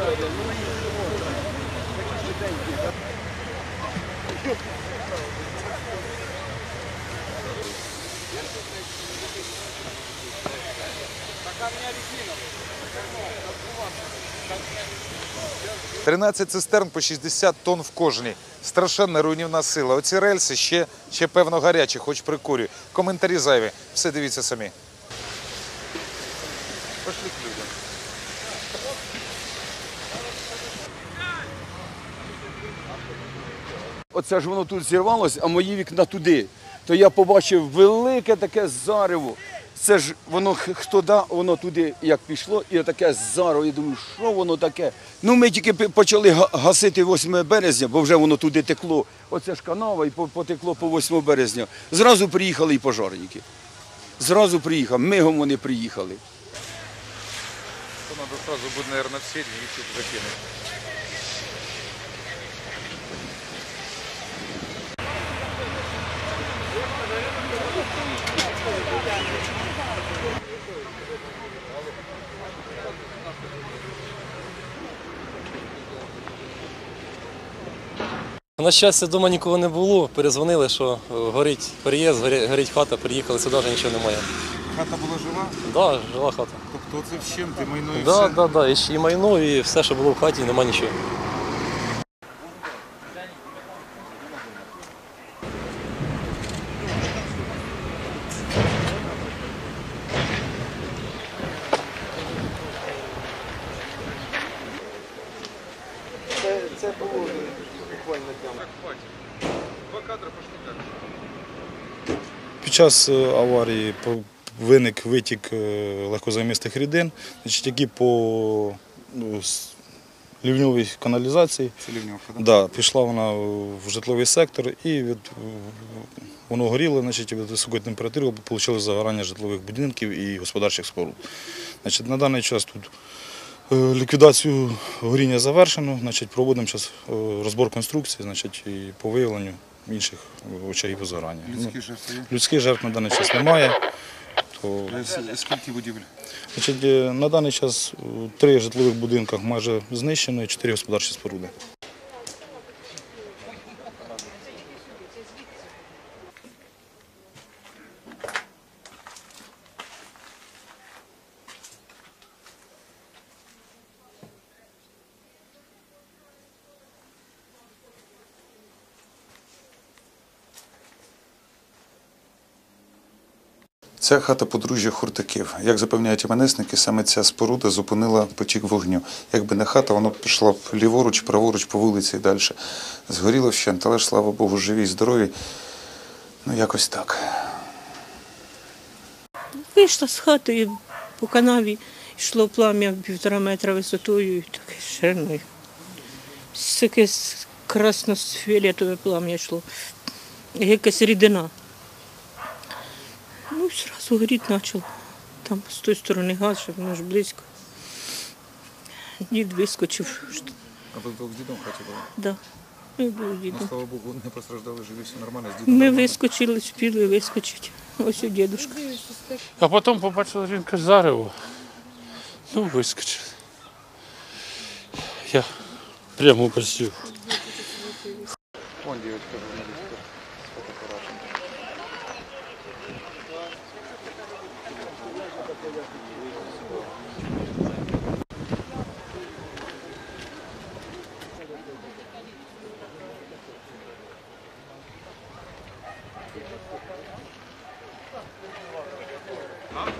– 13 цистерн по 60 тонн в кожній. Страшенна руйнівна сила. Оці рельси ще, ще певно гарячі, хоч прикурюй. Коментарі зайві. Все дивіться самі. Пошли к людям. Оце ж воно тут зірвалось, а мої вікна туди. То я побачив велике таке зарево. Це ж воно хто да, воно туди як пішло, і таке зарево. Я думаю, що воно таке? Ну ми тільки почали гасити 8 березня, бо вже воно туди текло. Оце ж канава і потекло по 8 березня. Зразу приїхали і пожарники. Зразу приїхав, мигом вони приїхали. То надо сразу буде, наверное, в сеть закинути. На щастя, вдома нікого не було. Перезвонили, що е, горить переїзд, горить хата, приїхали сюди, вже нічого немає. Хата була жива? Да, жила хата. Тобто це вщенти, майно і Да, все? да, да. так, ще і майно, і все, що було в хаті, нема нічого. Два кадри пошли так. Під час е, аварії виник витік е, легкозаймистих рідин, значить, які по ну, лівньовій каналізації Це лівньовка, так? да, пішла вона в житловий сектор і від, воно горіло значить, від високої температури отримали загорання житлових будинків і господарчих споруд. Значить, на даний час тут ліквідацію горіння завершено, значить, проводимо зараз розбор конструкції значить, і по виявленню інших очагів згорання. Ну, є? Людських жертв на даний час немає. То, Е, Скільки будівель? значить, е, на даний час три житлових будинках майже знищено і чотири господарчі споруди. Ця хата подружжя Хуртаків. Як запевняють іменесники, саме ця споруда зупинила потік вогню. Якби не хата, воно б пішло б ліворуч, праворуч по вулиці і далі. Згоріло вщент, але ж слава Богу, живі й здорові. Ну, якось так. Вийшла з хати по канаві йшло плам'я півтора метра висотою і таке ширною. Таке красно-фіолетове плам'я йшло. Якась рідина. Ну, і зразу горіти почало. Там з тої сторони газ, щоб воно ж близько. Дід вискочив. А ви вдвох з дідом в хаті були? Да. Ми були з дідом. слава Богу, не постраждали, живі, все нормально. З Ми вискочили, спіли вискочити. Ось у дідушка. А потім побачила жінка зарево. Ну, вискочили. Я прямо посів. Вон дівчинка журналістка з фотоапаратом. Huh?